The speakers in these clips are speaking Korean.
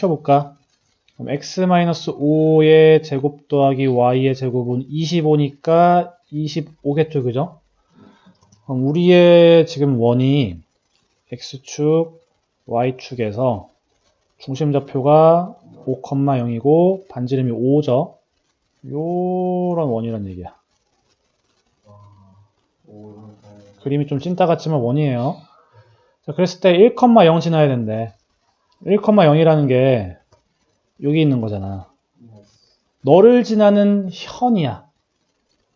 시켜볼까? 그럼 x-5의 제곱 더하기 y의 제곱은 25니까 25겠죠, 그죠? 그럼 우리의 지금 원이 x축, y축에서 중심 좌표가 5,0이고 반지름이 5죠. 요런 원이란 얘기야. 그림이 좀 찐따 같지만 원이에요. 자, 그랬을 때 1,0 지나야 된대. 1,0이라는 게 여기 있는 거잖아. 너를 지나는 현이야.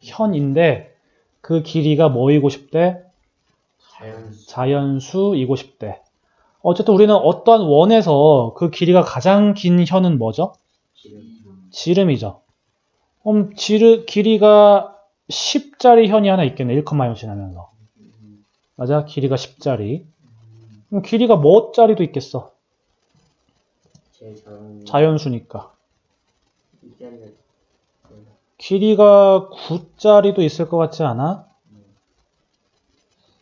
현인데 그 길이가 뭐이고 싶대? 자연수 자연수이고 싶대. 어쨌든 우리는 어떠한 원에서 그 길이가 가장 긴 현은 뭐죠? 지름 지름이죠. 그럼 지르, 길이가 10짜리 현이 하나 있겠네. 1,0 지나면서. 맞아? 길이가 10짜리. 그럼 길이가 뭐 짜리도 있겠어? 자연수니까. 길이가 9짜리도 있을 것 같지 않아?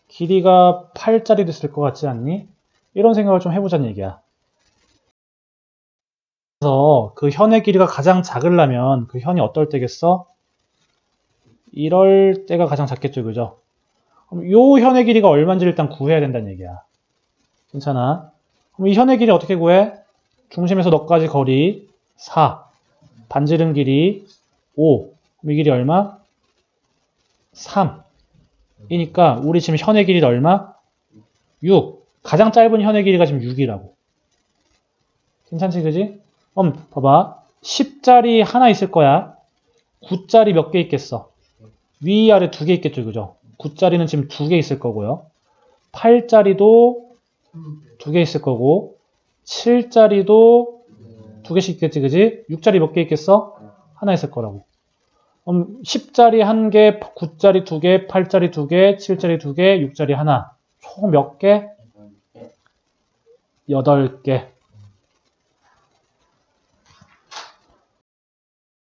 길이가 8짜리도 있을 것 같지 않니? 이런 생각을 좀 해보자는 얘기야. 그래서 그 현의 길이가 가장 작으려면 그 현이 어떨 때겠어? 이럴 때가 가장 작겠죠, 그죠? 그럼 요 현의 길이가 얼마인지 일단 구해야 된다는 얘기야. 괜찮아? 그럼 이 현의 길이 어떻게 구해? 중심에서 너까지 거리 4, 반지름 길이 5, 그럼 이 길이 얼마? 3. 이니까 우리 지금 현의 길이가 얼마? 6. 가장 짧은 현의 길이가 지금 6이라고. 괜찮지, 그지? 그럼 봐봐. 10짜리 하나 있을 거야. 9짜리 몇 개 있겠어? 위, 아래 두 개 있겠죠, 그죠? 9짜리는 지금 두 개 있을 거고요. 8짜리도 두 개 있을 거고, 7짜리도 두 개씩 있겠지, 그지? 6짜리 몇 개 있겠어? 하나 있을 거라고. 그럼 10짜리 한 개, 9짜리 두 개, 8짜리 두 개, 7짜리 두 개, 6짜리 하나. 총 몇 개? 8개.